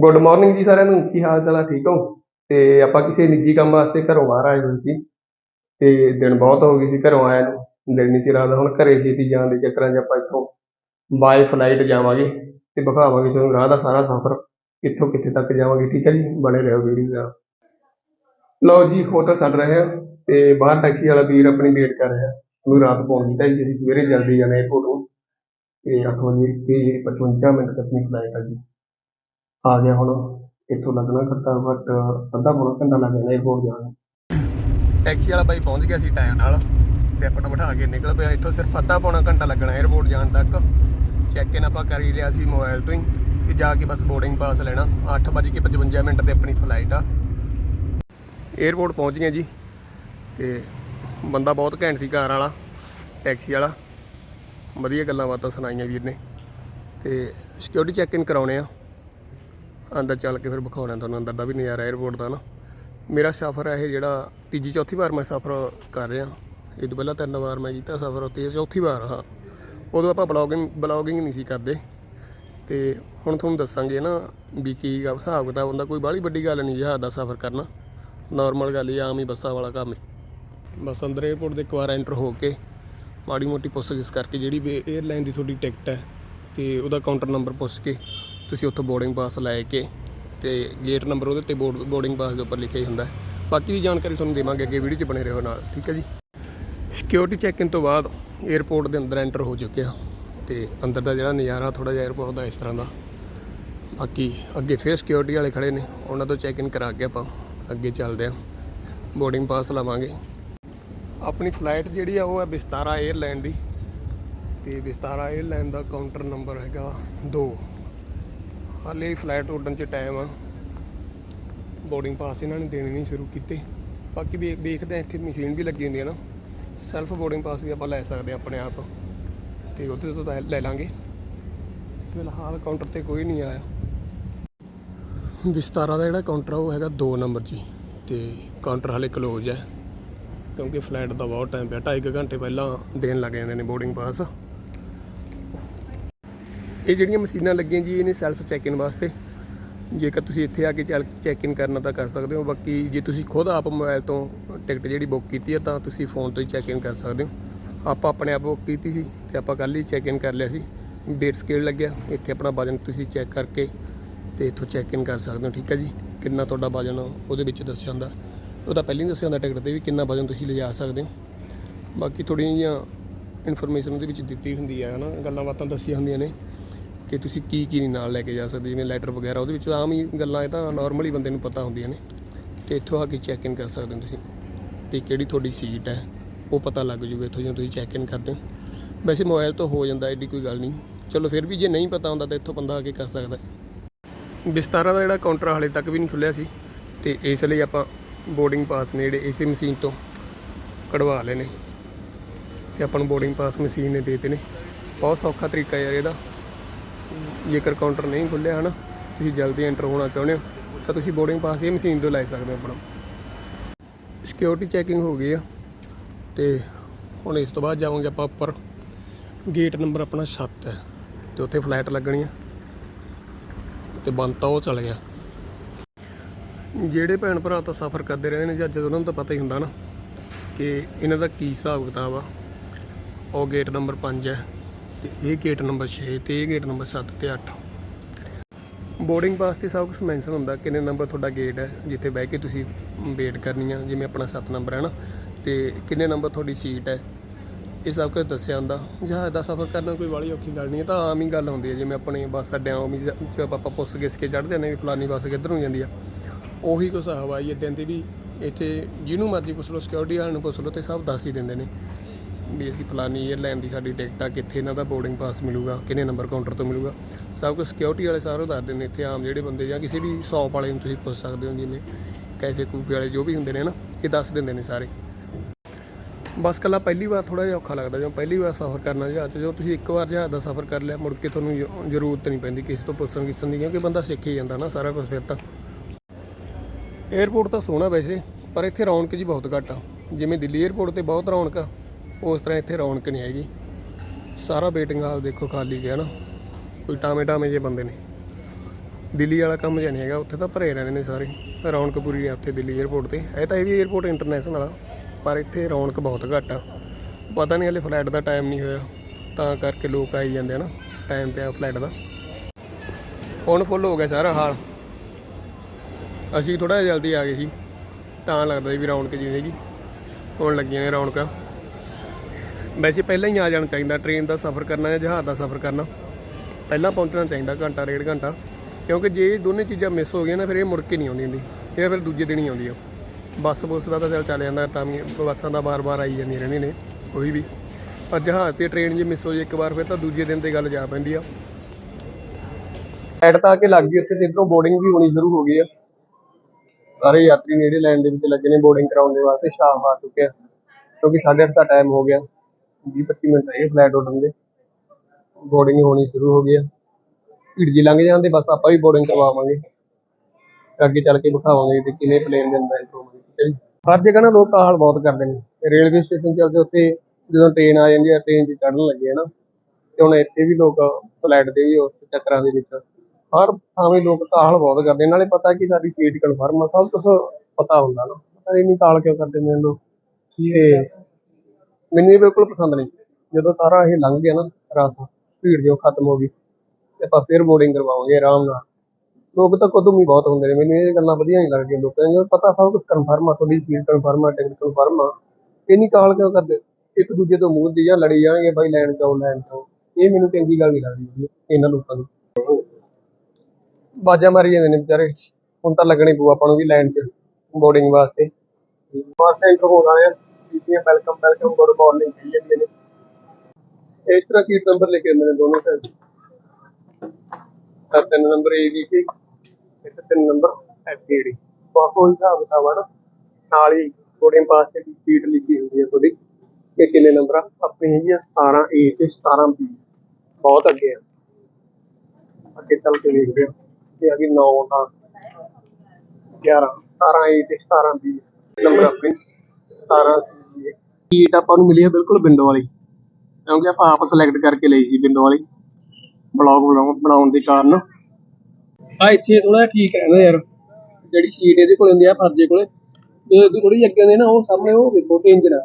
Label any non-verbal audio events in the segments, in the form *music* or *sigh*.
Good morning ਜੀ ਸਾਰਿਆਂ ਨੂੰ, ਕੀ ਹਾਲ ਚਾਲ ਆ? ਠੀਕ ਹੋ? ਤੇ ਆਪਾਂ ਕਿਸੇ ਨਿੱਜੀ ਕੰਮ ਵਾਸਤੇ ਘਰੋਂ ਬਾਹਰ ਆਏ ਹੋਏ ਸੀ। ਤੇ ਦਿਨ ਬਹੁਤ ਹੋ ਗਏ ਸੀ ਘਰੋਂ ਆਇਆ ਨੂੰ। ਦਿਲ ਨਹੀਂ ਸੀ ਲੱਗਦਾ ਹੁਣ ਘਰੇ ਛੇਤੀ ਜਾਣ ਦੇ ਚੱਕਰਾਂ 'ਚ ਆਪਾਂ ਇੱਥੋਂ ਬਾਏ ਫਲਾਈਟ ਜਾਵਾਂਗੇ ਤੇ ਵਿਖਾਵਾਂਗੇ ਤੁਹਾਨੂੰ ਰਾਹ ਦਾ ਸਾਰਾ ਸਫ਼ਰ, ਕਿੱਥੋਂ ਕਿੱਥੇ ਤੱਕ ਜਾਵਾਂਗੇ, ਠੀਕ ਹੈ ਜੀ? ਬਣੇ ਰਹੋ ਵੀਡੀਓ ਨਾਲ। ਲਓ ਜੀ ਹੋਟਲ ਛੱਡ ਰਹੇ ਹਾਂ ਤੇ ਬਾਹਰ ਟੈਕਸੀ ਵਾਲਾ ਵੀਰ ਆਪਣੀ ਵੇਟ ਕਰ ਰਿਹਾ। ਉਹਨੂੰ ਰਾਤ ਪਹੁੰਚੀ ਤਾਂ ਜੀ ਸਵੇਰੇ ਜਲਦੀ ਜਾਣਾ 에어ਪੋਰਟ ਨੂੰ। ਤੇ 8 ਵਜੇ ਤੇ 55 ਮਿੰਟ ਤੱਕ ਆਪਣੀ ਫਲਾਈਟ ਆ ਜੀ। ਆ ਗਿਆ ਹੁਣ, ਇੱਥੋਂ ਲੱਗਣਾ ਘੱਟਾ ਬਟ ਅੱਧਾ ਪੌਣਾ ਘੰਟਾ ਲੱਗ ਜਾਣਾ 에어ਪੋਰਟ ਜਾਣ ਟੈਕਸੀ ਵਾਲਾ ਬਾਈ ਪਹੁੰਚ ਗਿਆ ਸੀ ਟਾਈਮ ਨਾਲ, ਤੇ ਆਪਾਂ ਨੂੰ ਬਿਠਾ ਕੇ ਨਿਕਲ ਪਿਆ। ਇੱਥੋਂ ਸਿਰਫ ਅੱਧਾ ਪੌਣਾ ਘੰਟਾ ਲੱਗਣਾ 에어ਪੋਰਟ ਜਾਣ ਤੱਕ। ਚੈੱਕ ਇਨ ਆਪਾਂ ਕਰ ਹੀ ਲਿਆ ਸੀ ਮੋਬਾਈਲ ਤੋਂ ਹੀ ਕਿ ਜਾ ਕੇ ਬਸ ਬੋਰਡਿੰਗ ਪਾਸ ਲੈਣਾ। 8:55 ਮਿੰਟ ਤੇ ਆਪਣੀ ਫਲਾਈਟ ਆ। 에어ਪੋਰਟ ਪਹੁੰਚ ਗਏ ਜੀ, ਤੇ ਬੰਦਾ ਬਹੁਤ ਘੈਂਟ ਸੀ ਕਾਰ ਵਾਲਾ ਟੈਕਸੀ ਵਾਲਾ। ਵਧੀਆ ਗੱਲਾਂ ਬਾਤਾਂ ਸੁਣਾਈਆਂ ਵੀਰ ਨੇ। ਤੇ ਸਿਕਿਉਰਿਟੀ ਚੈੱਕ ਇਨ ਕਰਾਉਣੇ ਆ। ਅੰਦਰ ਚੱਲ ਕੇ ਫਿਰ ਵਿਖਾਉਣਾ ਤੁਹਾਨੂੰ, ਅੰਦਰ ਦਾ ਵੀ ਨਜ਼ਾਰਾ 에어ਪੋਰਟ ਦਾ ਨਾ। ਮੇਰਾ ਸਫ਼ਰ ਹੈ ਇਹ ਜਿਹੜਾ ਤੀਜੀ ਚੌਥੀ ਵਾਰ ਮੈਂ ਸਫ਼ਰ ਕਰ ਰਿਹਾ। ਇਹ ਤੋਂ ਪਹਿਲਾਂ ਤਿੰਨ ਵਾਰ ਮੈਂ ਕੀਤਾ ਸਫ਼ਰ ਉੱਤੇ ਚੌਥੀ ਵਾਰ, ਹਾਂ। ਉਦੋਂ ਆਪਾਂ ਬਲੌਗਿੰਗ ਬਲੌਗਿੰਗ ਨਹੀਂ ਸੀ ਕਰਦੇ। ਤੇ ਹੁਣ ਤੁਹਾਨੂੰ ਦੱਸਾਂਗੇ ਨਾ ਵੀ ਕੀ ਗੱਲ ਹਿਸਾਬ ਕਿਤਾਬ ਹੁੰਦਾ, ਕੋਈ ਬਾਹਲੀ ਵੱਡੀ ਗੱਲ ਨਹੀਂ ਜਹਾਜ਼ ਦਾ ਸਫ਼ਰ ਕਰਨਾ। ਨਾਰਮਲ ਗੱਲ ਹੀ ਆਮ ਹੀ ਬੱਸਾਂ ਵਾਲਾ ਕੰਮ ਹੈ ਬਸ ਅੰਦਰ 에어ਪੋਰਟ ਦੇ ਇੱਕ ਵਾਰ ਐਂਟਰ ਹੋ ਕੇ, ਮਾੜੀ ਮੋਟੀ ਪੁੱਛ ਗਿਸ ਕਰਕੇ ਜਿਹੜੀ ਵੀ 에ਅਰਲਾਈਨ ਦੀ ਤੁਹਾਡੀ ਟਿਕਟ ਹੈ, ਤੇ ਉਹਦਾ ਕਾਊਂਟਰ ਨੰਬਰ ਪੁੱਛ ਕੇ ਤੁਸੀਂ ਉੱਥੋਂ ਬੋਰਡਿੰਗ ਪਾਸ ਲੈ ਕੇ ਤੇ ਗੇਟ ਨੰਬਰ ਉਹਦੇ ਤੇ ਬੋਰਡਿੰਗ ਪਾਸ ਦੇ ਉੱਪਰ ਲਿਖਿਆ ਹੀ ਹੁੰਦਾ ਬਾਕੀ ਵੀ ਜਾਣਕਾਰੀ ਤੁਹਾਨੂੰ ਦੇਵਾਂਗੇ ਅੱਗੇ ਵੀਡੀਓ 'ਚ ਬਣੇ ਰਹੋ ਨਾਲ, ਠੀਕ ਹੈ ਜੀ? ਸਿਕਿਉਰਿਟੀ ਚੈੱਕ-ਇਨ ਤੋਂ ਬਾਅਦ 에어ਪੋਰਟ ਦੇ ਅੰਦਰ ਐਂਟਰ ਹੋ ਚੁੱਕਿਆ ਆ ਤੇ ਅੰਦਰ ਦਾ ਜਿਹੜਾ ਨਜ਼ਾਰਾ ਥੋੜਾ ਜਿਹਾ 에어ਪੋਰਟ ਦਾ ਇਸ ਤਰ੍ਹਾਂ ਦਾ। ਬਾਕੀ ਅੱਗੇ ਫੇਰ ਸਿਕਿਉਰਿਟੀ ਵਾਲੇ ਖੜੇ ਨੇ, ਉਹਨਾਂ ਤੋਂ ਚੈੱਕ ਇਨ ਕਰਾ ਕੇ ਆਪਾਂ ਅੱਗੇ ਚੱਲਦੇ ਆ ਬੋਰਡਿੰਗ ਪਾਸ ਲਵਾਂਗੇ। ਆਪਣੀ ਫਲਾਈਟ ਜਿਹੜੀ ਆ ਉਹ ਹੈ ਵਿਸਤਾਰਾ 에ਅਰਲਾਈਨ ਦੀ ਤੇ ਵਿਸਤਾਰਾ 에ਅਰਲਾਈਨ ਦਾ ਕਾਊਂਟਰ ਨੰਬਰ ਹੈਗਾ 2 ਹਾਲੇ ਫਲਾਈਟ ਉੱਡਣ 'ਚ ਟਾਈਮ ਆ। ਬੋਰਡਿੰਗ ਪਾਸ ਇਹਨਾਂ ਨੇ ਦੇਣੇ ਨਹੀਂ ਸ਼ੁਰੂ ਕੀਤੇ। ਬਾਕੀ ਵੀ ਵੇਖਦੇ ਆ ਇੱਥੇ ਮਸ਼ੀਨ ਵੀ ਲੱਗੀ ਹੁੰਦੀ ਹੈ ਨਾ। ਸੈਲਫ ਬੋਰਡਿੰਗ ਪਾਸ ਵੀ ਆਪਾਂ ਲੈ ਸਕਦੇ ਹਾਂ ਆਪਣੇ ਆਪ। ਤੇ ਉਹਦੇ ਤੋਂ ਤਾਂ ਲੈ ਲਾਂਗੇ। ਫਿਲਹਾਲ ਕਾਊਂਟਰ ਤੇ ਕੋਈ ਨਹੀਂ ਆਇਆ। ਵਿਸਤਾਰਾ ਦਾ ਜਿਹੜਾ ਕਾਊਂਟਰ ਆ, ਉਹ ਹੈਗਾ 2 ਨੰਬਰ 'ਚ ਹੀ ਤੇ ਕਾਊਂਟਰ ਹਾਲੇ ਕਲੋਜ਼ ਹੈ ਕਿਉਂਕਿ ਫਲਾਈਟ ਦਾ ਬਹੁਤ ਟਾਈਮ ਪਿਆ 2.5 ਘੰਟੇ ਪਹਿਲਾਂ ਦੇਣ ਲੱਗ ਜਾਂਦੇ ਨੇ ਬੋਰਡਿੰਗ ਪਾਸ ਇਹ ਜਿਹੜੀਆਂ ਮਸ਼ੀਨਾਂ ਲੱਗੀਆਂ ਜੀ, ਇਹਨੇ ਸੈਲਫ ਚੈੱਕ ਇਨ ਵਾਸਤੇ। ਜੇਕਰ ਤੁਸੀਂ ਇੱਥੇ ਆ ਕੇ ਚੈੱਕ ਇਨ ਕਰਨਾ ਤਾਂ ਕਰ ਸਕਦੇ ਹੋ, ਬਾਕੀ ਜੇ ਤੁਸੀਂ ਖੁਦ ਆਪ ਮੋਬਾਈਲ ਤੋਂ ਟਿਕਟ ਜਿਹੜੀ ਬੁੱਕ ਕੀਤੀ ਹੈ ਤਾਂ ਤੁਸੀਂ ਫੋਨ ਤੋਂ ਹੀ ਚੈੱਕ ਇਨ ਕਰ ਸਕਦੇ ਹੋ। ਆਪਾਂ ਆਪਣੇ ਆਪ ਬੁੱਕ ਕੀਤੀ ਸੀ ਤੇ ਆਪਾਂ ਕੱਲ ਹੀ ਚੈੱਕ ਇਨ ਕਰ ਲਿਆ ਸੀ। ਵੇਟ ਸਕੇਲ ਲੱਗਿਆ, ਇੱਥੇ ਆਪਣਾ ਵਜਨ ਤੁਸੀਂ ਚੈੱਕ ਕਰਕੇ ਤੇ ਇੱਥੋਂ ਚੈੱਕ ਇਨ ਕਰ ਸਕਦੇ ਹੋ, ਠੀਕ ਹੈ ਜੀ? ਕਿੰਨਾ ਤੁਹਾਡਾ ਵਜਨ ਉਹਦੇ ਵਿੱਚ ਦੱਸਿਆ ਹੁੰਦਾ। ਉਹਦਾ ਪਹਿਲਾਂ ਹੀ ਦੱਸਿਆ ਹੁੰਦਾ ਟਿਕਟ ਤੇ ਵੀ ਕਿੰਨਾ ਵਜਨ ਤੁਸੀਂ ਲਿਜਾ ਸਕਦੇ ਹੋ। ਬਾਕੀ ਥੋੜ੍ਹੀਆਂ ਜਿਹੀਆਂ ਇਨਫੋਰਮੇਸ਼ਨ ਉਹਦੇ ਵਿੱਚ ਦਿੱਤੀ ਹੁੰਦੀ ਹੈ ਹਨਾ? ਗੱਲਾਂ ਬਾਤਾਂ ਦੱਸੀਆਂ ਹੁੰਦੀਆਂ ਨੇ। ਕਿ ਤੁਸੀਂ ਕੀ ਕੀ ਨਾਲ ਲੈ ਕੇ ਜਾ ਸਕਦੇ, ਜਿਵੇਂ ਲੈਟਰ ਵਗੈਰਾ, ਉਹਦੇ ਵਿੱਚ ਆਮ ਹੀ ਗੱਲਾਂ ਇਹ ਤਾਂ ਨਾਰਮਲੀ ਬੰਦੇ ਨੂੰ ਪਤਾ ਹੁੰਦੀਆਂ ਨੇ। ਤੇ ਇੱਥੋਂ ਆ ਕੇ ਚੈੱਕ ਇਨ ਕਰ ਸਕਦੇ ਹੋ ਤੁਸੀਂ ਤੇ ਕਿਹੜੀ ਤੁਹਾਡੀ ਸੀਟ ਹੈ, ਉਹ ਪਤਾ ਲੱਗ ਜੂਗਾ ਇੱਥੋਂ ਜਦੋਂ ਤੁਸੀਂ ਚੈੱਕ ਇਨ ਕਰਦੇ ਹੋ। ਵੈਸੇ ਮੋਬਾਈਲ ਤੋਂ ਹੋ ਜਾਂਦਾ, ਐਡੀ ਕੋਈ ਗੱਲ ਨਹੀਂ। ਚਲੋ ਫਿਰ ਵੀ ਜੇ ਨਹੀਂ ਪਤਾ ਹੁੰਦਾ ਤਾਂ ਇੱਥੋਂ ਬੰਦਾ ਆ ਕੇ ਕਰ ਸਕਦਾ। ਵਿਸਤਾਰਾ ਦਾ ਜਿਹੜਾ ਕਾਊਂਟਰ ਹਾਲੇ ਤੱਕ ਵੀ ਨਹੀਂ ਖੁੱਲਿਆ ਸੀ, ਤੇ ਇਸ ਲਈ ਆਪਾਂ ਬੋਰਡਿੰਗ ਪਾਸ ਨੇ ਜਿਹੜੇ ਇਸੇ ਮਸ਼ੀਨ ਤੋਂ ਕਢਵਾ ਲਏ ਨੇ। ਤੇ ਆਪਾਂ ਨੂੰ ਬੋਰਡਿੰਗ ਪਾਸ ਮਸ਼ੀਨ ਨੇ ਦੇਤੇ ਨੇ। ਬਹੁਤ ਸੌਖਾ ਤਰੀਕਾ ਯਾਰ ਇਹਦਾ। ਜੇਕਰ ਕਾਊਂਟਰ ਨਹੀਂ ਖੁੱਲਿਆ ਹਨਾ, ਤੁਸੀਂ ਜਲਦੀ ਐਂਟਰ ਹੋਣਾ ਚਾਹੁੰਦੇ ਹੋ, ਤਾਂ ਤੁਸੀਂ ਬੋਰਡਿੰਗ ਪਾਸ ਇਹ ਮਸ਼ੀਨ ਤੋਂ ਲੈ ਸਕਦੇ ਹੋ ਆਪਣਾ। ਸਿਕਿਉਰਿਟੀ ਚੈਕਿੰਗ ਹੋ ਗਈ ਆ, ਤੇ ਹੁਣ ਇਸ ਤੋਂ ਬਾਅਦ ਜਾਵਾਂਗੇ ਆਪਾਂ ਉੱਪਰ। ਗੇਟ ਨੰਬਰ ਆਪਣਾ 7 ਹੈ, ਤੇ ਉੱਥੇ ਫਲੈਟ ਲੱਗਣੀ ਆ, ਤੇ ਬੰਦ ਤਾਂ ਉਹ ਚਲ ਗਿਆ। ਜਿਹੜੇ ਭੈਣ ਭਰਾ ਤਾਂ ਸਫ਼ਰ ਕਰਦੇ ਰਹੇ ਨੇ, ਜਾਂ ਜਦੋਂ ਉਹਨਾਂ ਨੂੰ ਤਾਂ ਪਤਾ ਹੀ ਹੁੰਦਾ ਨਾ, ਕਿ ਇਹਨਾਂ ਦਾ ਕੀ ਹਿਸਾਬ ਕਿਤਾਬ ਆ, ਉਹ ਗੇਟ ਨੰਬਰ 5 ਹੈ। ਤੇ ਇਹ ਗੇਟ ਨੰਬਰ 6 ਤੇ ਇਹ ਗੇਟ ਨੰਬਰ 7 ਤੇ 8 ਬੋਰਡਿੰਗ ਪਾਸ ਤੇ ਸਭ ਕੁਝ ਮੈਂਸ਼ਨ ਹੁੰਦਾ ਕਿੰਨੇ ਨੰਬਰ ਤੁਹਾਡਾ ਗੇਟ ਹੈ, ਜਿੱਥੇ ਬਹਿ ਕੇ ਤੁਸੀਂ ਵੇਟ ਕਰਨੀ ਆ, ਜਿਵੇਂ ਆਪਣਾ 7 ਨੰਬਰ ਹੈ ਨਾ, ਤੇ ਕਿੰਨੇ ਨੰਬਰ ਤੁਹਾਡੀ ਸੀਟ ਹੈ। ਇਹ ਸਭ ਕੁਝ ਦੱਸਿਆ ਹੁੰਦਾ। ਜਹਾਜ਼ ਦਾ ਸਫ਼ਰ ਕਰਨਾ ਕੋਈ ਵਾਲੀ ਔਖੀ ਗੱਲ ਨਹੀਂ ਹੈ ਤਾਂ ਆਮ ਹੀ ਗੱਲ ਹੁੰਦੀ ਹੈ, ਜਿਵੇਂ ਆਪਣੇ ਬੱਸ ਅੱਡਿਆਂ ਉਹ ਚ ਆਪਾਂ ਪੁੱਛ ਗਿੱਛ ਕੇ ਚੜ੍ਹਦੇ ਨੇ ਵੀ ਫਲਾਨੀ ਬੱਸ ਕਿੱਧਰ ਨੂੰ ਜਾਂਦੀ ਆ। ਉਹੀ ਕੁਛ ਹਵਾਈ ਅੱਡਿਆਂ ਤੇ ਵੀ ਇੱਥੇ ਜਿਹਨੂੰ ਮਰਜ਼ੀ ਪੁੱਛ ਲਓ ਸਿਕਿਉਰਿਟੀ ਵਾਲਿਆਂ ਨੂੰ ਪੁੱਛ ਲਓ ਤੇ ਸਭ ਦੱਸ ਹੀ ਦਿੰਦੇ ਨੇ। ਵੀ ਅਸੀਂ ਫਲਾਨੀ 에ਅਰਲਾਈਨ ਦੀ ਸਾਡੀ ਟਿਕਟ ਆ, ਕਿੱਥੇ ਇਹਨਾਂ ਦਾ ਬੋਰਡਿੰਗ ਪਾਸ ਮਿਲੂਗਾ, ਕਿੰਨੇ ਨੰਬਰ ਕਾਊਂਟਰ ਤੋਂ ਮਿਲੂਗਾ। ਸਭ ਕੁਝ ਸਿਕਿਉਰਿਟੀ ਵਾਲੇ ਸਾਰੇ ਦੱਸ ਦਿੰਦੇ ਇੱਥੇ ਆਮ ਜਿਹੜੇ ਬੰਦੇ ਜਾਂ ਕਿਸੇ ਵੀ ਸ਼ੌਪ ਵਾਲੇ ਨੂੰ ਤੁਸੀਂ ਪੁੱਛ ਸਕਦੇ ਹੋ, ਜਿਵੇਂ ਕੈਫੇ ਕੂਫੇ ਵਾਲੇ ਜੋ ਵੀ ਹੁੰਦੇ ਨੇ ਨਾ, ਇਹ ਦੱਸ ਦਿੰਦੇ ਨੇ ਸਾਰੇ। ਬਸ ਕੱਲਾ ਪਹਿਲੀ ਵਾਰ ਥੋੜਾ ਜਿਹਾ ਔਖਾ ਲੱਗਦਾ, ਜਦੋਂ ਪਹਿਲੀ ਵਾਰ ਸਫ਼ਰ ਕਰਨਾ ਜਹਾਜ਼ 'ਚ ਜਦੋਂ ਤੁਸੀਂ ਇੱਕ ਵਾਰ ਜਹਾਜ਼ ਦਾ ਸਫ਼ਰ ਕਰ ਲਿਆ, ਮੁੜ ਕੇ ਤੁਹਾਨੂੰ ਜ਼ਰੂਰਤ ਨਹੀਂ ਪੈਂਦੀ ਕਿਸੇ ਤੋਂ ਪੁੱਛਣ ਕਿਸਨ ਦੀ, ਕਿਉਂਕਿ ਬੰਦਾ ਸਿੱਖ ਹੀ ਜਾਂਦਾ ਨਾ ਸਾਰਾ ਕੁਝ ਫਿਰ ਤਾਂ। 에어ਪੋਰਟ ਤਾਂ ਸੋਹਣਾ ਵੈਸੇ, ਪਰ ਇੱਥੇ ਰੌਣਕ ਜੀ ਬਹੁਤ ਘੱਟ ਆ। ਜਿਵੇਂ ਦਿੱਲੀ 에어ਪੋਰਟ ਤੇ ਬਹੁਤ ਰੌਣਕ ਆ ਉਸ ਤਰ੍ਹਾਂ ਇੱਥੇ ਰੌਣਕ ਨਹੀਂ ਹੈਗੀ। ਸਾਰਾ ਵੇਟਿੰਗ ਹਾਲ ਦੇਖੋ ਖਾਲੀ ਪਿਆ ਨਾ। ਕੋਈ ਟਾਵੇਂ ਟਾਵੇਂ ਜੇ ਬੰਦੇ ਨੇ। ਦਿੱਲੀ ਵਾਲਾ ਕੰਮ ਜਿਹਾ ਨਹੀਂ ਹੈਗਾ, ਉੱਥੇ ਤਾਂ ਭਰੇ ਰਹਿੰਦੇ ਨੇ ਸਾਰੇ। ਰੌਣਕ ਪੂਰੀ ਆ ਉੱਥੇ ਦਿੱਲੀ 에ਅਰਪੋਰਟ ਤੇ। ਇਹ ਤਾਂ ਇਹ ਵੀ 에ਅਰਪੋਰਟ ਇੰਟਰਨੈਸ਼ਨਲ ਆ, ਪਰ ਇੱਥੇ ਰੌਣਕ ਬਹੁਤ ਘੱਟ ਆ। ਪਤਾ ਨਹੀਂ ਹਲੇ ਫਲਾਈਟ ਦਾ ਟਾਈਮ ਨਹੀਂ ਹੋਇਆ। ਤਾਂ ਕਰਕੇ ਲੋਕ ਆਈ ਜਾਂਦੇ ਆ ਨਾ ਟਾਈਮ ਤੇ ਆ ਫਲਾਈਟ ਦਾ। ਹੁਣ ਫੁੱਲ ਹੋ ਗਿਆ ਸਾਰਾ ਹਾਲ। ਅਸੀਂ ਥੋੜਾ ਜਿਹਾ ਜਲਦੀ ਆ ਗਏ ਸੀ। ਤਾਂ ਲੱਗਦਾ ਸੀ ਵੀ ਰੌਣਕ ਜੀ ਹੈਗੀ। ਹੁਣ ਲੱਗੀਆਂ ਨੇ ਰੌਣਕਾਂ। ਵੈਸੇ ਪਹਿਲਾਂ ਹੀ ਆ ਜਾਣਾ ਚਾਹੀਦਾ ਟ੍ਰੇਨ ਦਾ ਸਫ਼ਰ ਕਰਨਾ ਜਾਂ ਜਹਾਜ਼ ਦਾ ਸਫ਼ਰ ਕਰਨਾ। ਪਹਿਲਾਂ ਪਹੁੰਚਣਾ ਚਾਹੀਦਾ, ਘੰਟਾ, ਡੇਢ ਘੰਟਾ। ਕਿਉਂਕਿ ਜੇ ਦੋਨੇ ਚੀਜ਼ਾਂ ਮਿਸ ਹੋ ਗਈਆਂ ਨਾ, ਫਿਰ ਇਹ ਮੁੜ ਕੇ ਨਹੀਂ ਆਉਂਦੀ ਹੁੰਦੀ। ਇਹ ਫਿਰ ਦੂਜੇ ਦਿਨ ਹੀ ਆਉਂਦੀ ਆ ਬੱਸ, ਬੁੱਸ ਦਾ ਤਾਂ ਚੱਲ ਚੱਲ ਜਾਂਦਾ ਟਾਈਮ ਬੱਸਾਂ ਦਾ ਬਾਰ-ਬਾਰ ਆਈ ਜਾਂਦੀਆਂ ਰਹਿੰਦੀਆਂ ਨੇ, ਕੋਈ ਵੀ। ਪਰ ਜਹਾਜ਼ ਤੇ ਟ੍ਰੇਨ ਜੇ ਮਿਸ ਹੋ ਜੇ ਇੱਕ ਵਾਰ, ਫਿਰ ਤਾਂ ਦੂਜੇ ਦਿਨ ਤੇ ਗੱਲ ਜਾ ਪੈਂਦੀ ਆ। ਐਡ ਤਾਂ ਆ ਕੇ ਲੱਗ ਗਈ, ਉੱਥੇ ਤੇ ਇਧਰੋਂ ਬੋਰਡਿੰਗ ਵੀ ਹੋਣੀ ਸ਼ੁਰੂ ਹੋ ਗਈ ਆ। ਸਾਰੇ ਯਾਤਰੀ ਨੇੜੇ ਲਾਈਨ ਦੇ ਵਿੱਚ ਲੱਗੇ ਨੇ ਬੋਰਡਿੰਗ ਕਰਾਉਣ ਦੇ ਵਾਸਤੇ ਸਟਾਫ ਆ ਚੁੱਕਿਆ। ਕਿਉਂਕਿ 8:30 ਦਾ ਟਾਈਮ ਹੋ ਗਿਆ। 20-25 ਮਿੰਟ ਇਹ ਫਲਾਈਟ ਉੱਡਣ ਦੇ। ਬੋਰਡਿੰਗ ਹੋਣੀ ਸ਼ੁਰੂ ਹੋ ਗਈ ਆ। ਭੀੜ ਜੀ ਲੰਘ ਜਾਂਦੇ, ਬਸ ਆਪਾਂ ਵੀ ਬੋਰਡਿੰਗ ਕਰਵਾਵਾਂਗੇ। ਅੱਗੇ ਚੱਲ ਕੇ ਦਿਖਾਵਾਂਗੇ ਤੇ ਕਿੰਨੇ ਪਲੇਨ ਦੇ ਅੰਦਰ ਹੋਵਾਂਗੇ, ਠੀਕ ਹੈ ਜੀ? ਹਰ ਜਗ੍ਹਾ ਨਾ ਲੋਕ ਕਾਹਲ ਬਹੁਤ ਕਰਦੇ ਨੇ। ਰੇਲਵੇ ਸਟੇਸ਼ਨ ਚੱਲਦੇ ਉੱਥੇ ਜਦੋਂ ਟ੍ਰੇਨ ਆ ਜਾਂਦੀ ਆ ਟ੍ਰੇਨ 'ਚ ਚੜ੍ਹਨ ਲੱਗੇ ਆ ਤੇ ਹੁਣ ਇੱਥੇ ਵੀ ਲੋਕ ਫਲੈਟ ਦੇ ਵੀ ਉਸ ਚੱਕਰਾਂ ਦੇ ਵਿੱਚ ਹਰ ਥਾਵੇਂ ਲੋਕ ਕਾਹਲ ਬਹੁਤ ਕਰਦੇ ਨਾਲੇ ਪਤਾ ਕਿ ਸਾਡੀ ਸੀਟ ਕਨਫਰਮ ਆ, ਸਭ ਕੁਝ ਪਤਾ ਹੁੰਦਾ ਨਾ। ਪਤਾ ਨਹੀਂ ਕਾਹਲ ਕਿਉਂ ਕਰਦੇ ਨੇ ਲੋਕ। ਇਹ ਮੈਨੂੰ ਇਹ ਬਿਲਕੁਲ ਪਸੰਦ ਨਹੀਂ। ਜਦੋਂ ਸਾਰਾ ਇਹ ਲੰਘ ਗਿਆ ਨਾ, ਰਸ, ਭੀੜ ਜੋ ਖਤਮ ਹੋ ਗਈ, ਤੇ ਆਪਾਂ ਫਿਰ ਬੋਰਡਿੰਗ ਕਰਵਾਵਾਂਗੇ ਆਰਾਮ ਨਾਲ। ਲੋਕ ਤਾਂ ਕਦੋਂ ਵੀ ਬਹੁਤ ਹੁੰਦੇ ਨੇ, ਮੈਨੂੰ ਇਹ ਗੱਲਾਂ ਵਧੀਆ ਨਹੀਂ ਲੱਗਦੀਆਂ ਲੋਕਾਂ ਨੂੰ ਪਤਾ ਸਭ ਕੁਝ ਕਨਫਰਮ ਆ, ਤੁਹਾਡੀ ਸੀਟ ਕਨਫਰਮ ਆ ਟਿਕਟ ਕਨਫਰਮ ਆ। ਇੰਨੀ ਕਾਹਲ ਕਿਉਂ ਕਰਦੇ? ਇੱਕ ਦੂਜੇ ਤੋਂ ਮੂੰਹ ਦੀ ਜਾਂ ਲੜੀ ਜਾਣਗੇ, ਬਾਈ ਲੈਣ ਚਾਓ ਲੈਣ ਚਾਓ ਇਹ ਮੈਨੂੰ ਚੰਗੀ ਗੱਲ ਨਹੀਂ ਲੱਗਦੀ ਇਹਨਾਂ ਲੋਕਾਂ ਨੂੰ ਬਾਜਾ ਮਾਰੀ ਜਾਂਦੇ ਨੇ ਵਿਚਾਰੇ। ਹੁਣ ਤਾਂ ਲੱਗਣੀ ਪਊ ਆਪਾਂ ਨੂੰ ਵੀ ਲੈਣ 'ਚ ਬੋਰਡਿੰਗ ਵਾਸਤੇ। ਬੱਸ ਸੈਂਟਰ ਹੋਣ ਵਾਲੇ ਆ ਬੀਬੀਆਂ ਵੈਲਕਮ ਵੈਲਕਮ ਗੁੱਡ ਮਾਰਨਿੰਗ ਕਹੀ ਜਾਂਦੇ ਨੇ ਇਸ ਤਰ੍ਹਾਂ ਸੀਟ ਨੰਬਰ ਲਿਖੇ ਹੁੰਦੇ ਨੇ ਦੋਨੋਂ ਸਾਈਡ ਤਾਂ ਤਿੰਨ ਨੰਬਰ ਏ ਇੱਕ ਤਿੰਨ ਨੰਬਰ ਐਫ ਡੀ ਹਿਸਾਬ ਕਿਤਾਬ ਆ ਨਾ। ਨਾਲ ਹੀ ਬੋਰਡਿੰਗ ਪਾਸ ਤੇ ਸੀਟ ਲਿਖੀ ਹੁੰਦੀ ਹੈ ਤੁਹਾਡੀ। ਕਿ ਕਿੰਨੇ ਨੰਬਰ ਆ? ਆਪਣੀ ਹੈਗੀ ਆ 17 ਏ ਤੇ 17 ਬੀ ਬਹੁਤ ਅੱਗੇ ਆ। ਅੱਗੇ ਚੱਲ ਕੇ ਵੇਖਦੇ ਆ। ਤੇ ਆ ਗਈ 9 10 11 17 ਏ ਤੇ 17 ਬੀ ਨੰਬਰ ਆਪਣੀ। 17 ਸੀਟ ਆਪਾਂ ਨੂੰ ਮਿਲੀ ਹੈ ਬਿਲਕੁਲ ਵਿੰਡੋ ਵਾਲੀ। ਕਿਉਂਕਿ ਆਪਾਂ ਆਪ ਸਿਲੈਕਟ ਕਰਕੇ ਲਈ ਸੀ ਵਿੰਡੋ ਵਾਲੀ ਬਲੌਗ ਬਣਾਉਣ ਦੇ ਕਾਰਨ। ਆ ਇੱਥੇ ਥੋੜਾ ਠੀਕ ਰਹਿੰਦਾ ਯਾਰ। ਜਿਹੜੀ ਸੀਟ ਇਹਦੇ ਕੋਲ ਹੁੰਦੀ ਆ, ਫਰਜੇ ਕੋਲੇ, ਤੇ ਥੋੜੀ ਅੱਗੇ ਹੁੰਦੀ ਨਾ, ਉਹ ਸਾਹਮਣੇ ਉਹ ਵੇਖੋ ਤੇ ਇੰਜਨ ਆ।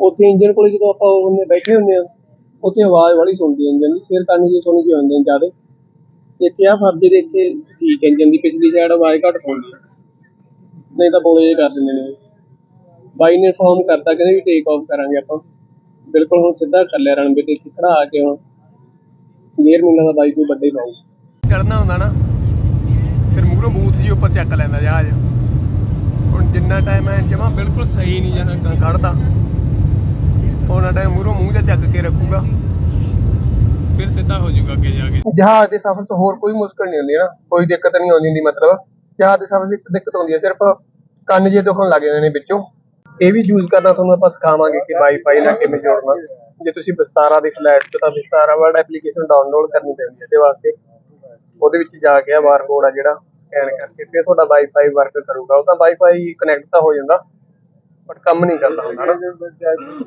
ਉੱਥੇ ਇੰਜਨ ਕੋਲੇ ਜਦੋਂ ਆਪਾਂ ਉਹਨੇ ਬੈਠੇ ਹੁੰਦੇ ਆ, ਉੱਥੇ ਆਵਾਜ਼ ਵਾਲੀ ਸੁਣਦੀ ਇੰਜਨ ਦੀ, ਫਿਰ ਕੰਨ ਜੀ ਸੁਣੀ ਜੀ ਹੁੰਦੇ ਨੇ ਜ਼ਿਆਦੇ। ਇੱਥੇ ਆ ਫਰਜੇ ਦੇ ਇੱਥੇ ਠੀਕ ਇੰਜਨ ਦੀ ਪਿਛਲੀ ਸਾਈਡ ਆਵਾਜ਼ ਘੱਟ ਪਾਉਂਦੀ ਆ। ਨਹੀਂ ਤਾਂ ਬੋਲੇ ਕਰ ਦਿੰਦੇ ਨੇ। ਬਾਈ ਨੇ ਫਾਰਮ ਕਰਤਾ ਕਹਿੰਦੇ ਵੀ ਟੇਕ ਆਫ ਕਰਾਂਗੇ ਆਪਾਂ। ਬਿਲਕੁਲ ਹੁਣ ਸਿੱਧਾ ਕਰ ਲਿਆ ਰਣਵੇ ਤੇ ਖੜਾ ਆ ਕੇ ਹੁਣ। ਗੇਅਰ ਮੈਨੂੰ ਲੱਗਦਾ ਬਾਈ ਕੋਈ ਵੱਡੇ ਪਾਉ ਚੜਨਾ ਹੁੰਦਾ ਨਾ ਫਿਰ ਮੂਹਰੋਂ ਬੂਥ ਜੀ ਉੱਪਰ ਚੱਕ ਲੈਂਦਾ ਜਹਾਜ਼। ਹੁਣ ਜਿੰਨਾ ਟਾਈਮ ਐ ਜਮਾ ਬਿਲਕੁਲ ਸਹੀ ਨਹੀਂ ਜਹਾਂ ਖੜਦਾ ਉਹਨਾਂ ਟਾਈਮ ਮੂਹਰੋਂ ਮੂੰਹ ਜਿਹਾ ਚੱਕ ਕੇ ਰੱਖੂਗਾ। ਫਿਰ ਸਿੱਧਾ ਹੋ ਜਾਊਗਾ ਅੱਗੇ ਜਾ ਕੇ। ਜਹਾਜ਼ ਦੇ ਸਫ਼ਰ 'ਚ ਹੋਰ ਕੋਈ ਮੁਸ਼ਕਲ ਨਹੀਂ ਹੁੰਦੀ ਨਾ। ਕੋਈ ਦਿੱਕਤ ਨਹੀਂ ਆਉਂਦੀ ਹੁੰਦੀ ਮਤਲਬ। ਜਹਾਜ਼ ਦੇ ਸਫ਼ਰ 'ਚ ਇੱਕ ਦਿੱਕਤ ਆਉਂਦੀ ਹੈ ਸਿਰਫ ਕੰਨ ਜੇ ਦੁਖਣ ਲੱਗ ਜਾਂਦੇ ਨੇ ਵਿੱਚੋਂ। ਇਹ ਵੀ ਯੂਜ਼ ਕਰਨਾ ਤੁਹਾਨੂੰ ਆਪਾਂ ਸਿਖਾਵਾਂਗੇ ਕਿ ਵਾਈਫਾਈ ਨਾਲ ਕਿਵੇਂ ਜੋੜਨਾ। ਜੇ ਤੁਸੀਂ ਵਿਸਤਾਰਾ ਦੀ ਫਲੈਟ 'ਚ ਤਾਂ ਵਿਸਤਾਰਾ ਵਰਡ ਐਪਲੀਕੇਸ਼ਨ ਡਾਊਨਲੋਡ ਕਰਨੀ ਪੈਂਦੀ ਹੈ ਇਹਦੇ ਵਾਸਤੇ। ਉਹਦੇ ਵਿੱਚ ਜਾ ਕੇ ਆ ਬਾਰਕੋਡ ਆ ਜਿਹੜਾ ਸਕੈਨ ਕਰਕੇ ਫਿਰ ਤੁਹਾਡਾ ਵਾਈਫਾਈ ਵਰਕ ਕਰੂਗਾ। ਉਹ ਤਾਂ ਵਾਈਫਾਈ ਕਨੈਕਟ ਤਾਂ ਹੋ ਜਾਂਦਾ ਬਟ ਕੰਮ ਨਹੀਂ ਕਰਦਾ ਹੁੰਦਾ ਨਾ।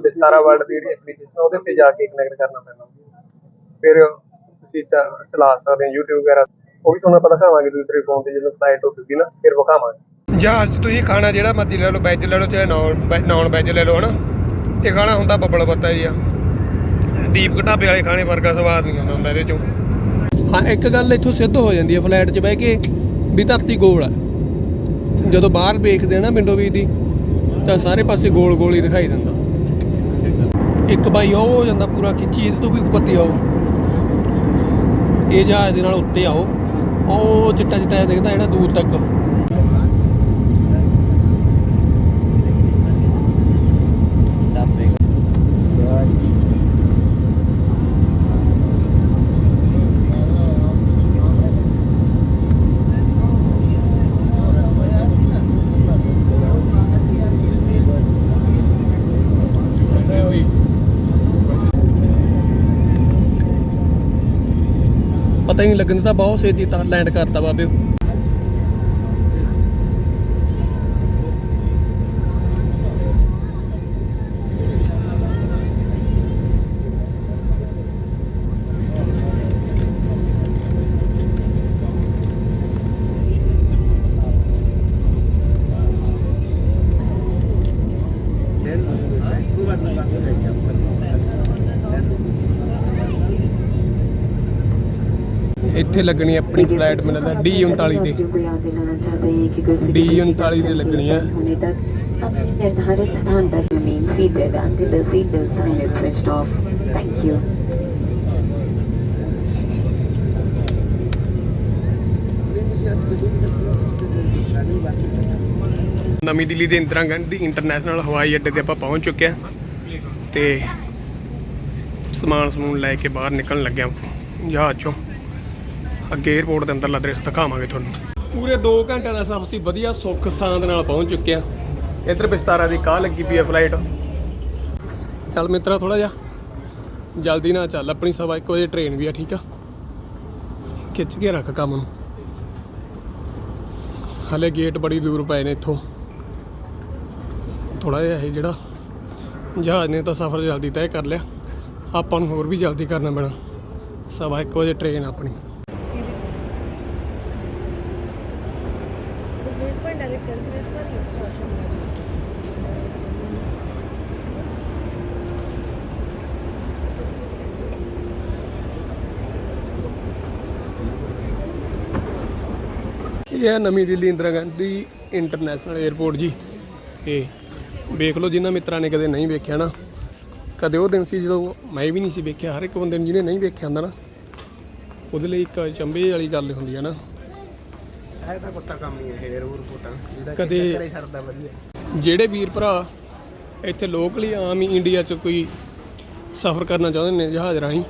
ਵਿਸਤਾਰਾ ਵਰਡ ਦੀ ਜਿਹੜੀ ਐਪਲੀਕੇਸ਼ਨ ਉਹਦੇ ਤੇ ਜਾ ਕੇ ਕਨੈਕਟ ਕਰਨਾ ਪੈਂਦਾ। ਫਿਰ ਤੁਸੀਂ ਚ- ਚਲਾ ਸਕਦੇ ਹੋ YouTube ਵਗੈਰਾ। ਉਹ ਵੀ ਤੁਹਾਨੂੰ ਆਪਾਂ ਦਿਖਾਵਾਂਗੇ ਦੂਸਰੇ ਫੋਨ ਤੇ ਜਦੋਂ ਫਲਾਈਟ ਹੋਊਗੀ ਨਾ ਫਿਰ ਵਿਖਾਵਾਂਗੇ। ਜਹਾਜ਼ 'ਚ ਤੁਸੀਂ ਖਾਣਾ ਜਿਹੜਾ ਮਰਜ਼ੀ ਲੈ ਲਓ ਵੈਜ ਲੈ ਲਓ ਚਾਹੇ ਨਾਨ ਨਾਨ ਵੈਜ ਲੈ ਲਓ ਹਨਾ? ਇਹ ਖਾਣਾ ਹੁੰਦਾ ਬੱਬਲ ਬੱਤਾ ਜੀ ਆ ਦੀਪ ਢਾਬੇ ਵਾਲੇ ਖਾਣੇ ਵਰਗਾ ਸਵਾਦ ਨਹੀਂ ਹੁੰਦਾ ਇਹਦੇ ਚੋਂ। ਹਾਂ ਇੱਕ ਗੱਲ ਇੱਥੋਂ ਸਿੱਧ ਹੋ ਜਾਂਦੀ ਹੈ ਫਲਾਈਟ 'ਚ ਬਹਿ ਕੇ ਵੀ ਧਰਤੀ ਗੋਲ ਆ। ਜਦੋਂ ਬਾਹਰ ਵੇਖਦੇ ਆ ਨਾ ਵਿੰਡੋ ਵੀ ਦੀ ਤਾਂ ਸਾਰੇ ਪਾਸੇ ਗੋਲ ਗੋਲ ਹੀ ਦਿਖਾਈ ਦਿੰਦਾ। ਇੱਕ ਬਾਈ ਉਹ ਹੋ ਜਾਂਦਾ ਪੂਰਾ ਖਿੱਚੀ ਇਹਦੇ ਤੋਂ ਵੀ ਉੱਪਰ ਦੀ ਆਓ। ਇਹ ਜਹਾਜ਼ ਦੇ ਨਾਲ ਉੱਤੇ ਆਓ। ਉਹ ਚਿੱਟਾ ਚਿੱਟਾ ਜਿਹਾ ਦਿਖਦਾ ਜਿਹੜਾ ਦੂਰ ਤੱਕ। ਪਤਾ ਹੀ ਨਹੀਂ ਲੱਗਣ ਤਾਂ ਬਹੁਤ ਛੇਤੀ ਤਾਂ ਲੈਂਡ ਕਰਤਾ ਬਾਬੇ। ਇੱਥੇ ਲੱਗਣੀ ਆਪਣੀ ਫਲਾਈਟ ਮੈਨੂੰ ਲੱਗਦਾ ਡੀ 39 ਤੇ डी उनतालीस ਦੀ ਲੱਗਣੀ ਹੈ। होने तक अपने निर्धारित स्थान पर remain seated until the seat belt sign is switched off. Thank you. ਨਵੀਂ ਦਿੱਲੀ ਦੇ ਇੰਦਰਾ ਗਾਂਧੀ ਇੰਟਰਨੈਸ਼ਨਲ ਹਵਾਈ ਅੱਡੇ ਤੇ ਆਪਾਂ ਪਹੁੰਚ ਚੁੱਕੇ ਹਾਂ ਤੇ ਸਮਾਨ ਸਮੂਨ ਲੈ ਕੇ ਬਾਹਰ ਨਿਕਲਣ ਲੱਗਿਆ ਜਹਾਜ਼ ਚੋਂ ਅੱਗੇ 에어ਪੋਰਟ ਦੇ ਅੰਦਰਲਾ ਦ੍ਰਿਸ਼ ਦਿਖਾਵਾਂਗੇ ਤੁਹਾਨੂੰ। ਪੂਰੇ 2 ਘੰਟਿਆਂ ਦਾ ਸਫ਼ਰ ਸੀ, ਵਧੀਆ ਸੁੱਖ ਸਾਂਦ ਨਾਲ ਪਹੁੰਚ ਚੁੱਕੇ ਹਾਂ ਇੱਧਰ ਬਿਸਤਾਰਾ ਦੀ ਕਾਹ ਲੱਗੀ ਪਈ ਆ ਫਲਾਈਟ ਚੱਲ ਮਿੱਤਰਾ ਥੋੜਾ ਜਿਹਾ ਜਲਦੀ ਨਾ ਚੱਲ, ਆਪਣੀ ਸਵਾ 1 ਵਜੇ ਟ੍ਰੇਨ ਵੀ ਆ, ਠੀਕ ਆ? ਖਿੱਚ ਕੇ ਰੱਖ ਕੰਮ ਨੂੰ। ਹਲੇ ਗੇਟ ਬੜੀ ਦੂਰ ਪਏ ਨੇ ਇੱਥੋਂ। ਥੋੜਾ ਜਿਹਾ ਇਹ ਜਿਹੜਾ ਜਹਾਜ਼ ਨੇ ਤਾਂ ਸਫ਼ਰ ਜਲਦੀ ਤੈਅ ਕਰ ਲਿਆ। ਆਪਾਂ ਨੂੰ ਹੋਰ ਵੀ ਜਲਦੀ ਕਰਨਾ ਪੈਣਾ। ਸਵਾ 1 ਵਜੇ ਟ੍ਰੇਨ ਆਪਣੀ। Direct sell, this one ਇਹ ਹੈ ਨਵੀਂ ਦਿੱਲੀ ਇੰਦਰਾ ਗਾਂਧੀ ਇੰਟਰਨੈਸ਼ਨਲ 에ਅਰਪੋਰਟ ਜੀ। ਤੇ ਵੇਖ ਲਓ ਜਿਨ੍ਹਾਂ ਮਿੱਤਰਾਂ ਨੇ ਕਦੇ ਨਹੀਂ ਵੇਖਿਆ ਨਾ। ਕਦੇ ਉਹ ਦਿਨ ਸੀ ਜਦੋਂ ਮੈਂ ਵੀ ਨਹੀਂ ਸੀ ਵੇਖਿਆ। ਹਰ ਇੱਕ ਬੰਦੇ ਨੂੰ ਜਿਹਨੇ ਨਹੀਂ ਵੇਖਿਆ ਹੁੰਦਾ ਨਾ ਉਹਦੇ ਲਈ ਇੱਕ ਚੰਬੇ ਵਾਲੀ ਗੱਲ ਹੁੰਦੀ ਹੈ ਨਾ। ਹੈ ਤਾਂ ਕੁੱਤਾ ਕੰਮ ਹੀ ਹੈ ਰੂਰ ਪੁੱਟਾਂ ਜਿਹਦਾ ਕਦੇ- ਕਰੇ ਸਰਦਾ ਵਧੀਆ। ਜਿਹੜੇ ਵੀਰ ਭਰਾ ਇੱਥੇ ਲੋਕਲੀ ਆਮ ਹੀ ਇੰਡੀਆ 'ਚ ਕੋਈ ਸਫ਼ਰ ਕਰਨਾ ਚਾਹੁੰਦੇ ਨੇ ਜਹਾਜ਼ ਰਾਹੀਂ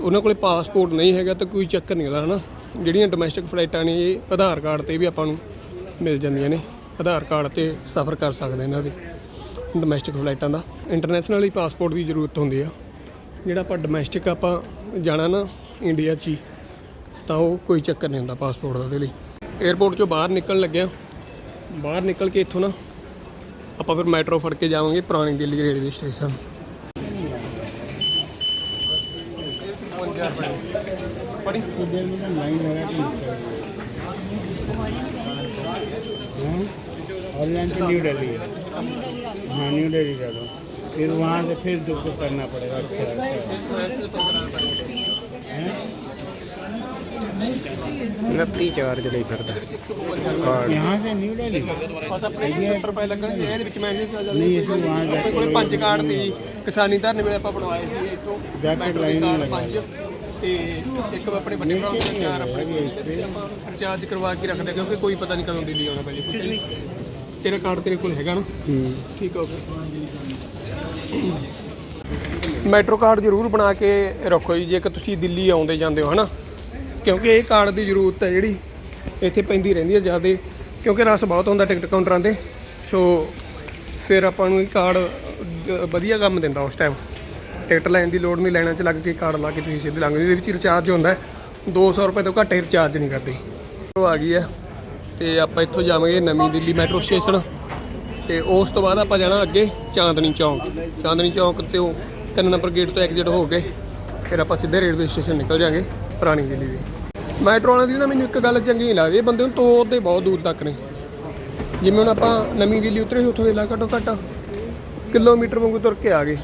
ਉਹਨਾਂ ਕੋਲੇ ਪਾਸਪੋਰਟ ਨਹੀਂ ਹੈਗਾ ਤਾਂ ਕੋਈ ਚੱਕਰ ਨਹੀਂ ਉਹਦਾ ਹਨਾ? ਜਿਹੜੀਆਂ ਡੋਮੈਸਟਿਕ ਫਲਾਈਟਾਂ ਨੇ ਇਹ ਆਧਾਰ ਕਾਰਡ ਤੇ ਵੀ ਆਪਾਂ ਨੂੰ ਮਿਲ ਜਾਂਦੀਆਂ ਨੇ। ਆਧਾਰ ਕਾਰਡ ਤੇ ਸਫ਼ਰ ਕਰ ਸਕਦੇ ਇਹਨਾਂ ਦੇ ਡੋਮੈਸਟਿਕ ਫਲਾਈਟਾਂ ਦਾ। ਇੰਟਰਨੈਸ਼ਨਲ ਹੀ ਪਾਸਪੋਰਟ ਦੀ ਜ਼ਰੂਰਤ ਹੁੰਦੀ ਆ। ਜਿਹੜਾ ਆਪਾਂ ਡੋਮੈਸਟਿਕ ਆਪਾਂ ਜਾਣਾ ਨਾ ਇੰਡੀਆ 'ਚ ਹੀ। ਤਾਂ ਉਹ ਕੋਈ ਚੱਕਰ ਨਹੀਂ ਹੁੰਦਾ ਪਾਸਪੋਰਟ ਦਾ ਉਹਦੇ ਲਈ। 에어ਪੋਰਟ ਚੋਂ ਬਾਹਰ ਨਿਕਲਣ ਲੱਗਿਆ। ਬਾਹਰ ਨਿਕਲ ਕੇ ਇੱਥੋਂ ਨਾ ਆਪਾਂ ਫਿਰ ਮੈਟਰੋ ਫੜ ਕੇ ਜਾਵਾਂਗੇ ਪੁਰਾਣੀ ਦਿੱਲੀ ਰੇਲਵੇ ਸਟੇਸ਼ਨ। ऑनलाइन से न्यू दिल्ली है हाँ न्यू दिल्ली का 29 ਚਾਰਜ ਲਈ ਫਿਰਦਾ। ਕਾਰਡ ਯਹਾਂ ਸੇ ਨਿਊ ਲੈ ਲਈ? ਬਸ ਆਪਣੇ 70 ਰੁਪਏ ਲੱਗਣਗੇ ਇਹਦੇ ਵਿੱਚ ਮੈਸੇਜ ਆ ਜਾਂਦੇ ਨਹੀਂ ਅਸੀਂ ਵਾਂ ਜਾ ਕੋਲੇ ਪੰਜ ਕਾਰਡ ਸੀ ਕਿਸਾਨੀ ਧਰਨੇ ਵੇਲੇ ਆਪਾਂ ਬਣਵਾਏ ਸੀ ਇਥੋਂ ਬੈਕਟ ਲਾਈਨ ਪੰਜ ਤੇ ਇੱਕ ਆਪਣੇ ਬੰਨੇ ਭਰਾ ਨੂੰ ਚਾਰ ਆਪਣੇ ਰਿਚਾਰਜ ਕਰਵਾ ਕੇ ਰੱਖਦੇ ਕਿਉਂਕਿ ਕੋਈ ਪਤਾ ਨਹੀਂ ਕਦੋਂ ਦਿੱਲੀ ਆਉਣਾ ਪਹਿਲੇ ਤੇਰਾ ਕਾਰਡ ਤੇਰੇ ਕੋਲ ਹੈਗਾ ਨਾ? ਠੀਕ ਹੋ ਮੈਟਰੋ ਕਾਰਡ ਜ਼ਰੂਰ ਬਣਾ ਕੇ ਰੱਖੋ ਜੀ ਜੇਕਰ ਤੁਸੀਂ ਦਿੱਲੀ ਆਉਂਦੇ ਜਾਂਦੇ ਹੋ ਹਨਾ? ਕਿਉਂਕਿ ਇਹ ਕਾਰਡ ਦੀ ਜ਼ਰੂਰਤ ਹੈ ਜਿਹੜੀ ਇੱਥੇ ਪੈਂਦੀ ਰਹਿੰਦੀ ਹੈ ਜ਼ਿਆਦਾ, ਕਿਉਂਕਿ ਰਸ ਬਹੁਤ ਹੁੰਦਾ ਟਿਕਟ ਕਾਊਂਟਰਾਂ ਤੇ। ਸੋ ਫਿਰ ਆਪਾਂ ਨੂੰ ਇਹ ਕਾਰਡ ਵਧੀਆ ਕੰਮ ਦਿੰਦਾ ਉਸ ਟਾਈਮ ਟਿਕਟ ਲੈਣ ਦੀ ਲੋੜ ਨਹੀਂ ਲੈਣਾ ਚ ਲੱਗ ਕੇ ਕਾਰਡ ਲਾ ਕੇ ਤੁਸੀਂ ਸਿੱਧੇ ਲੰਘ ਦੇ ਵਿੱਚ ਰਿਚਾਰਜ ਹੁੰਦਾ ਹੈ। 200 ਰੁਪਏ ਤੋਂ ਘੱਟ ਇਹ ਰਿਚਾਰਜ ਨਹੀਂ ਕਰਦੇ। ਉਹ ਆ ਗਈ ਹੈ ਤੇ ਆਪਾਂ ਇੱਥੋਂ ਜਾਵਾਂਗੇ ਨਵੀਂ ਦਿੱਲੀ ਮੈਟਰੋ ਸਟੇਸ਼ਨ। ਤੇ ਉਸ ਤੋਂ ਬਾਅਦ ਆਪਾਂ ਜਾਣਾ ਅੱਗੇ ਚਾਂਦਨੀ ਚੌਂਕ। ਚਾਂਦਨੀ ਚੌਂਕ ਤੇ ਉਹ ਤਿੰਨ ਨੰਬਰ ਗੇਟ ਤੋਂ ਐਗਜ਼ਿਟ ਹੋ ਕੇ ਫਿਰ ਆਪਾਂ ਸਿੱਧੇ ਰੇਲਵੇ ਸਟੇਸ਼ਨ ਨਿਕਲ ਜਾਾਂਗੇ ਪੁਰਾਣੀ ਦਿੱਲੀ ਦੇ। ਮੈਟਰੋ ਵਾਲਿਆਂ ਦੀ ਨਾ ਮੈਨੂੰ ਇੱਕ ਗੱਲ ਚੰਗੀ ਨਹੀਂ ਲੱਗਦੀ, ਇਹ ਬੰਦੇ ਨੂੰ ਤੋੜਦੇ ਬਹੁਤ ਦੂਰ ਤੱਕ ਨੇ। ਜਿਵੇਂ ਹੁਣ ਆਪਾਂ ਨਵੀਂ ਦਿੱਲੀ ਉਤਰੇ ਉੱਥੋਂ ਦੇ ਲਾ ਘੱਟੋ ਘੱਟ ਕਿਲੋਮੀਟਰ ਵਾਂਗੂ ਤੁਰ ਕੇ ਆ ਗਏ।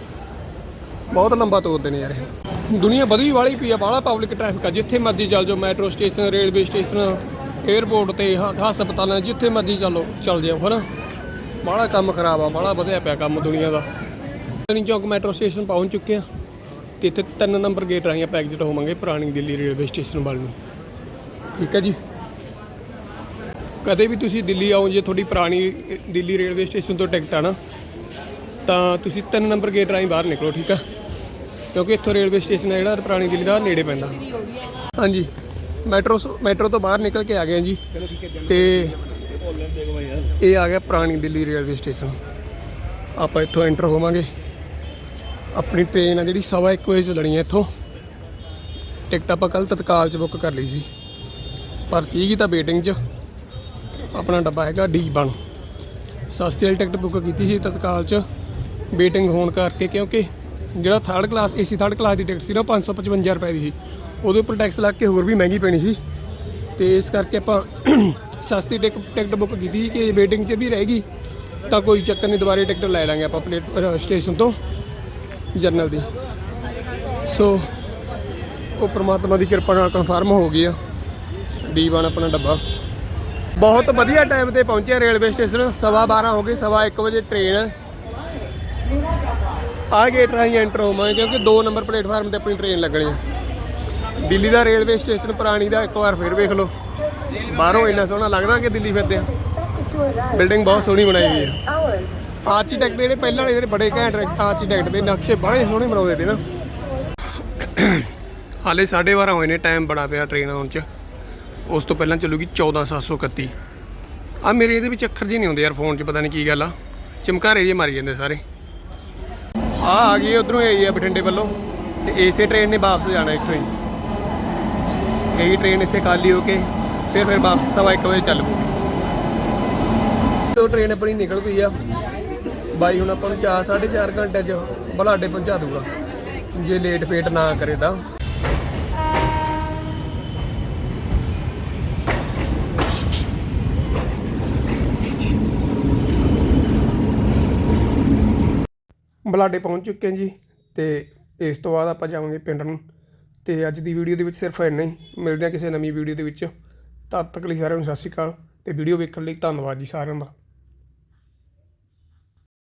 ਬਹੁਤ ਲੰਬਾ ਤੋਰਦੇ ਨੇ ਯਾਰ ਇਹ। ਦੁਨੀਆ ਵਧੀ ਵਾਲੀ ਪਈ ਆ, ਬਾਹਲਾ ਪਬਲਿਕ ਟ੍ਰੈਫਿਕ ਆ, ਜਿੱਥੇ ਮਰਜ਼ੀ ਚੱਲ ਜਾਓ, metro station, railway station airport ਤੇ, ਹ- ਹਸਪਤਾਲਾਂ, ਜਿੱਥੇ ਮਰਜ਼ੀ ਚੱਲੋ ਚੱਲ ਜਾਓ, ਹਨਾ? ਬਾਹਲਾ ਕੰਮ ਖਰਾਬ ਆ, ਬਾਹਲਾ ਵਧਿਆ ਪਿਆ ਕੰਮ ਦੁਨੀਆ ਦਾ। ਚਾਂਦਨੀ ਚੌਕ ਮੈਟਰੋ ਸਟੇਸ਼ਨ ਪਹੁੰਚ ਚੁੱਕੇ ਆ, ਤੇ ਇੱਥੇ ਤਿੰਨ ਨੰਬਰ ਗੇਟ ਰਾਹੀਂ ਆਪਾਂ ਐਗਜ਼ਿਟ ਹੋਵਾਂਗੇ ਪੁਰਾਣੀ ਦਿੱਲੀ ਰੇਲਵੇ ਸਟੇਸ਼ਨ ਵੱਲ ਨੂੰ। ਠੀਕ ਹੈ ਜੀ। ਕਦੇ ਵੀ ਤੁਸੀਂ ਦਿੱਲੀ ਆਓ ਜੇ ਤੁਹਾਡੀ ਪੁਰਾਣੀ ਦਿੱਲੀ ਰੇਲਵੇ ਸਟੇਸ਼ਨ ਤੋਂ ਟਿਕਟ ਆ ਨਾ ਤਾਂ ਤੁਸੀਂ ਤਿੰਨ ਨੰਬਰ ਗੇਟ ਰਾਹੀਂ ਬਾਹਰ ਨਿਕਲੋ ਠੀਕ ਆ? ਕਿਉਂਕਿ ਇੱਥੋਂ ਰੇਲਵੇ ਸਟੇਸ਼ਨ ਹੈ ਜਿਹੜਾ ਪੁਰਾਣੀ ਦਿੱਲੀ ਦਾ ਨੇੜੇ ਪੈਂਦਾ। ਹਾਂਜੀ। ਮੈਟਰੋ ਮੈਟਰੋ ਤੋਂ ਬਾਹਰ ਨਿਕਲ ਕੇ ਆ ਗਏ ਹਾਂ ਜੀ ਤੇ ਇਹ ਆ ਗਿਆ ਪੁਰਾਣੀ ਦਿੱਲੀ ਰੇਲਵੇ ਸਟੇਸ਼ਨ। ਆਪਾਂ ਇੱਥੋਂ ਐਂਟਰ ਹੋਵਾਂਗੇ। ਆਪਣੀ ਟ੍ਰੇਨ ਆ ਜਿਹੜੀ ਸਵਾ ਇੱਕ ਵਜੇ ਚੱਲਣੀ ਹੈ ਇੱਥੋਂ। ਟਿਕਟ ਆਪਾਂ ਕੱਲ ਤਤਕਾਲ 'ਚ ਬੁੱਕ ਕਰ ਲਈ ਸੀ। ਪਰ ਸੀਗੀ ਤਾਂ ਵੇਟਿੰਗ 'ਚ। ਆਪਣਾ ਡੱਬਾ ਹੈਗਾ ਡੀ ਬਣ। ਸਸਤੀ ਵਾਲੀ ਟਿਕਟ ਬੁੱਕ ਕੀਤੀ ਸੀ ਤਤਕਾਲ 'ਚ। ਵੇਟਿੰਗ ਹੋਣ ਕਰਕੇ ਕਿਉਂਕਿ ਜਿਹੜਾ third class AC third class ਦੀ ਟਿਕਟ ਸੀ ਨਾ, ਉਹ 555 ਰੁਪਏ ਦੀ ਸੀ। ਉਹਦੇ ਉੱਪਰ ਟੈਕਸ ਲੱਗ ਕੇ ਹੋਰ ਵੀ ਮਹਿੰਗੀ ਪੈਣੀ ਸੀ। ਤੇ ਇਸ ਕਰਕੇ ਆਪਾਂ *clears throat* ਸਸਤੀ ਟਿਕ ਟਿਕਟ ਬੁੱਕ ਕੀਤੀ ਸੀ ਕਿ ਵੇਟਿੰਗ 'ਚ ਵੀ ਰਹੇਗੀ ਤਾਂ ਕੋਈ ਚੱਕਰ ਨਹੀਂ, ਦੁਬਾਰੇ ਟਿਕਟ ਲੈ ਲਾਂਗੇ ਆਪਾਂ ਪਲੇਟ ਸਟੇਸ਼ਨ ਤੋਂ ਜਰਨਲ ਦੀ। ਸੋ ਉਹ ਪ੍ਰਮਾਤਮਾ ਦੀ ਕਿਰਪਾ ਨਾਲ ਕਨਫਰਮ ਹੋ ਗਈ ਆ। D1 ਆਪਣਾ ਡੱਬਾ। ਬਹੁਤ ਵਧੀਆ ਟਾਈਮ ਤੇ ਪਹੁੰਚਿਆ ਰੇਲਵੇ ਸਟੇਸ਼ਨ। ਸਵਾ 12 ਹੋ ਗਏ, ਸਵਾ 1 ਵਜੇ ਟ੍ਰੇਨ ਆ ਗੇਟ ਰਾਹੀਂ ਐਂਟਰ ਹੋਵਾਂਗੇ, ਕਿਉਂਕਿ 2 ਨੰਬਰ ਪਲੇਟਫਾਰਮ ਤੇ ਆਪਣੀ ਟ੍ਰੇਨ ਲੱਗਣੀ ਹੈ ਦਿੱਲੀ ਦਾ ਰੇਲਵੇ ਸਟੇਸ਼ਨ, ਪੁਰਾਣੀ ਦਾ, ਇੱਕ ਵਾਰ ਫਿਰ ਵੇਖ ਲਓ। ਬਾਹਰੋਂ ਇੰਨਾ ਸੋਹਣਾ ਲੱਗਦਾ ਕਿ ਦਿੱਲੀ ਫਿਰਦੇ ਆ। ਬਿਲਡਿੰਗ ਬਹੁਤ ਸੋਹਣੀ ਬਣਾਈ ਹੋਈ ਹੈ ਆਰਕੀਟੈਕਟ ਜਿਹੜੇ ਪਹਿਲਾਂ ਵਾਲੇ ਜਿਹੜੇ ਬੜੇ ਘੈਂਟ ਆਰਕੀਟੈਕਟ ਦੇ ਨਕਸ਼ੇ ਬੜੇ ਸੋਹਣੇ ਬਣਾਉਂਦੇ ਤੇ ਨਾ। ਹਾਲੇ 12:30 ਹੋਏ ਨੇ ਟਾਈਮ ਬੜਾ ਪਿਆ ਟ੍ਰੇਨ ਆਉਣ ਚ। ਉਸ ਤੋਂ ਪਹਿਲਾਂ ਚੱਲੂਗੀ 14731 ਆ ਮੇਰੇ ਇਹਦੇ ਵਿੱਚ ਅੱਖਰ ਜੀ ਨਹੀਂ ਹੁੰਦੇ ਯਾਰ ਫੋਨ 'ਚ, ਪਤਾ ਨਹੀਂ ਕੀ ਗੱਲ ਆ। ਚਮਕਾਰੇ ਜੇ ਮਾਰੀ ਜਾਂਦੇ ਸਾਰੇ। ਆ ਆ ਗਈ ਉਧਰੋਂ ਆਈ ਆ ਬਠਿੰਡੇ ਵੱਲੋਂ, ਤੇ ਏਸੇ ਟ੍ਰੇਨ ਨੇ ਵਾਪਸ ਜਾਣਾ ਇੱਥੋਂ ਹੀ। ਇਹੀ ਟ੍ਰੇਨ ਇੱਥੇ ਖਾਲੀ ਹੋ ਕੇ, ਫਿਰ ਫਿਰ ਵਾਪਸ ਸਵਾ 1 ਵਜੇ ਚੱਲ ਪਊਗੀ। ਤੋਂ ਟ੍ਰੇਨ ਆਪਣੀ ਨਿਕਲ ਗਈ ਆ। ਬਾਈ ਹੁਣ ਆਪਾਂ ਨੂੰ 4 4.5 ਘੰਟੇ 'ਚ ਬਲਾਡੇ ਪਹੁੰਚਾ ਦੂਗਾ ਜੇ ਲੇਟ ਫੇਟ ਨਾ ਕਰੇ ਤਾਂ। ਬਲਾਡੇ ਪਹੁੰਚ ਚੁੱਕੇ ਹਾਂ ਜੀ ਤੇ ਇਸ ਤੋਂ ਬਾਅਦ ਆਪਾਂ ਜਾਵਾਂਗੇ ਪਿੰਡ ਨੂੰ। ਤੇ ਅੱਜ ਦੀ ਵੀਡੀਓ ਦੇ ਵਿੱਚ ਸਿਰਫ ਇੰਨਾ ਹੀ। ਮਿਲਦੇ ਹਾਂ ਕਿਸੇ ਨਵੀਂ ਵੀਡੀਓ ਦੇ ਵਿੱਚ। ਤਦ ਤੱਕ ਲਈ ਸਾਰਿਆਂ ਨੂੰ ਸਤਿ ਸ਼੍ਰੀ ਅਕਾਲ ਤੇ ਵੀਡੀਓ ਵੇਖਣ ਲਈ ਧੰਨਵਾਦ ਜੀ ਸਾਰਿਆਂ ਦਾ।